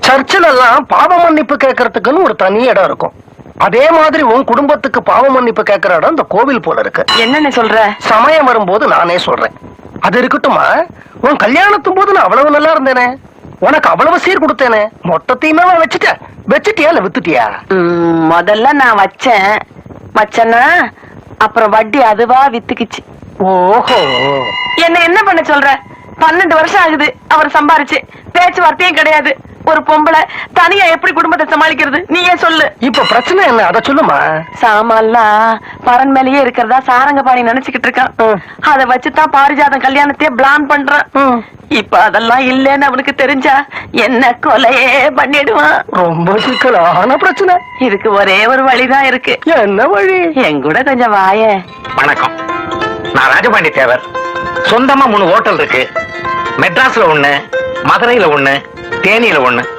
சர்ச்சில் எல்லாம் பாவ மன்னிப்பு கேட்கறதுக்குன்னு ஒரு தனி இடம் இருக்கும். அதே மாதிரி உன் குடும்பத்துக்கு பாவ மன்னிப்பு கேட்கற இடம் இந்த கோவில் போல இருக்கு. என்னன்னு சொல்ற? சமயம் வரும்போது நானே சொல்றேன். அது இருக்கட்டுமா? உன் கல்யாணத்தும் போது நான் அவ்வளவு நல்லா இருந்தேனே. உனக்கு அவ்வளவு சீர் கொடுத்தேனே. மொத்தத்தையுமே வச்சுட்ட. வச்சுட்டியா இல்ல வித்துட்டியா? முதல்ல நான் வச்சேன். வச்சேன்னா அப்புறம் வட்டி அதுவா வித்துக்குச்சு. ஓஹோ. என்ன என்ன பண்ண சொல்ற? பன்னெண்டு வருஷம் ஆகுது அவர் சம்பாரிச்சு. பேச்சுவார்த்தையும் கிடையாது. ஒரு பொம்பளை தனியா எப்படி குடும்பத்தை சமாளிக்கிறது? நீயே சொல்லு. இப்ப பிரச்சனை என்ன? அத சொல்லுமா? சாமான்லாம் பரன் மேலேயே இருக்கிறதா சாரங்கபாணி நினைச்சுக்கிட்டு இருக்கான். அத வச்சுதான் பாரிஜாதம் கல்யாணத்தையே பிளான் பண்றான். இப்ப அதெல்லாம் இல்லைன்னு அவனுக்கு தெரிஞ்சா என்ன கொலையே பண்ணிடுவான். ரொம்ப சிக்கலான பிரச்சனை. இதுக்கு ஒரே ஒரு வழிதான் இருக்கு. என்ன வழி? என் கூட கொஞ்சம் வாயே வணக்கம். நான் ராஜபாண்டி தேவர். சொந்தமா மூணு ஹோட்டல் இருக்கு. மெட்ராஸ்ல ஒண்ணு மதுரையில ஒண்ணு தேனியில ஒண்ணு.